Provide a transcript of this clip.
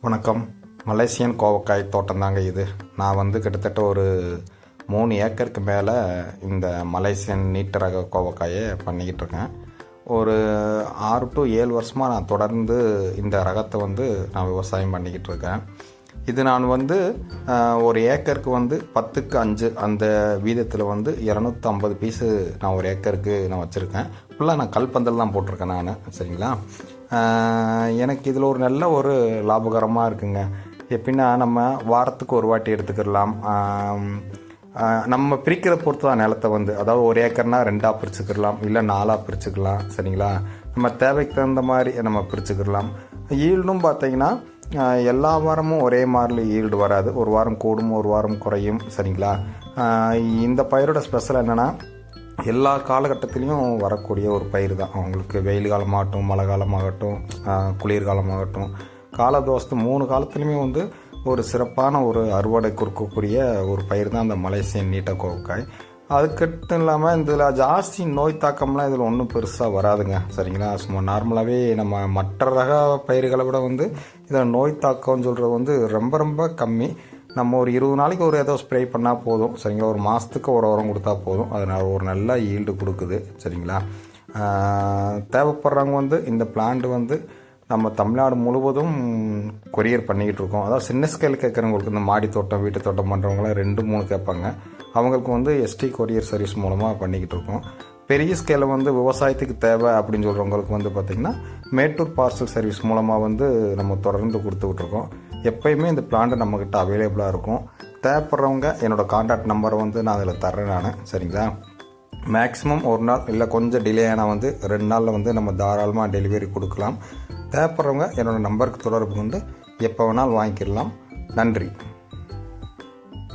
வணக்கம். மலேசியன் கோவக்காய் தோட்டம் தாங்க இது. நான் வந்து கிட்டத்தட்ட ஒரு மூணு ஏக்கருக்கு மேலே இந்த மலேசியன் நீட்டு ரக கோவக்காயை பண்ணிக்கிட்டு இருக்கேன். ஒரு ஆறு டு ஏழு வருஷமாக நான் தொடர்ந்து இந்த ரகத்தை வந்து நான் விவசாயம் பண்ணிக்கிட்டு இருக்கேன். இது நான் வந்து ஒரு ஏக்கருக்கு வந்து பத்துக்கு அஞ்சு அந்த வீதத்தில் வந்து இரநூத்தம்பது பீஸு நான் ஒரு ஏக்கருக்கு நான் வச்சுருக்கேன். ஃபுல்லாக நான் கல்பந்தல் தான் போட்டிருக்கேன் நான் சரிங்களா? எனக்கு இதில் ஒரு நல்ல ஒரு லாபகரமாக இருக்குங்க. எப்படின்னா நம்ம வாரத்துக்கு ஒரு வாட்டி எடுத்துக்கிடலாம். நம்ம பிரிக்கிற பொறுத்து தான் நிலத்தை வந்து அதாவது ஒரு ஏக்கர்னா ரெண்டாக பிரிச்சுக்கிடலாம் இல்லை நாலாக பிரிச்சுக்கலாம் சரிங்களா? நம்ம தேவைக்கு தகுந்த மாதிரி நம்ம பிரிச்சுக்கிடலாம். ஈல்டும் பார்த்தீங்கன்னா எல்லா வாரமும் ஒரே மாதிரி ஈல்டு வராது. ஒரு வாரம் கூடும் ஒரு வாரம் குறையும் சரிங்களா? இந்த பயிரோட ஸ்பெஷல் என்னென்னா எல்லா காலகட்டத்திலையும் வரக்கூடிய ஒரு பயிர் தான். அவங்களுக்கு வெயில் காலமாகட்டும் மழை காலமாகட்டும் குளிர்காலமாகட்டும் காலதோஷத்து மூணு காலத்துலேயுமே வந்து ஒரு சிறப்பான ஒரு அறுவடை கொடுக்கக்கூடிய ஒரு பயிர் தான் அந்த மலேசியன் நீட்ட கோவக்காய் அதுக்கட்டும் இல்லாமல் இதில் ஜாஸ்தி நோய் தாக்கம்லாம் இதில் ஒன்றும் பெருசாக வராதுங்க. சரிங்களா? சும்மா நார்மலாகவே நம்ம மற்ற ரக பயிர்களை விட வந்து இதில் நோய் தாக்கம்னு சொல்கிறது வந்து ரொம்ப ரொம்ப கம்மி. நம்ம ஒரு இருபது நாளைக்கு ஒரு ஏதோ ஸ்ப்ரே பண்ணால் போதும். சரிங்களா? ஒரு மாதத்துக்கு ஒரு உரம் கொடுத்தா போதும். அதனால் ஒரு நல்ல ஈல்டு கொடுக்குது. சரிங்களா? தேவைப்படுறவங்க வந்து இந்த பிளான்ட் வந்து நம்ம தமிழ்நாடு முழுவதும் கொரியர் பண்ணிக்கிட்டு இருக்கோம். அதாவது சின்ன ஸ்கேல் கேட்குறவங்களுக்கு இந்த மாடி தோட்டம் வீட்டு தோட்டம் பண்ணுறவங்களாம் ரெண்டு மூணு கேட்பாங்க. அவங்களுக்கு வந்து எஸ்டி கொரியர் சர்வீஸ் மூலமாக பண்ணிக்கிட்டு இருக்கோம். பெரிய ஸ்கேலில் வந்து விவசாயத்துக்கு தேவை அப்படின்னு சொல்கிறவங்களுக்கு வந்து பார்த்திங்கன்னா மேட்டூர் பார்சல் சர்வீஸ் மூலமாக வந்து நம்ம தொடர்ந்து கொடுத்துக்கிட்ருக்கோம் எப்பயுமே இந்த பிளான்ட் நம்மக்கிட்ட அவைலபிளாக இருக்கும். தேவைப்படுறவங்க என்னோடய கான்டாக்ட் நம்பரை வந்து நான் அதில் தர்றேன் நான். சரிங்களா? மேக்ஸிமம் ஒரு நாள் இல்லை கொஞ்சம் டிலே ஆனால் வந்து ரெண்டு நாளில் வந்து நம்ம தாராளமாக டெலிவரி கொடுக்கலாம். தேவைப்படுறவங்க என்னோடய நம்பருக்கு தொடர்பு வந்து எப்போ வேணாலும் வாங்கிக்கிடலாம். நன்றி.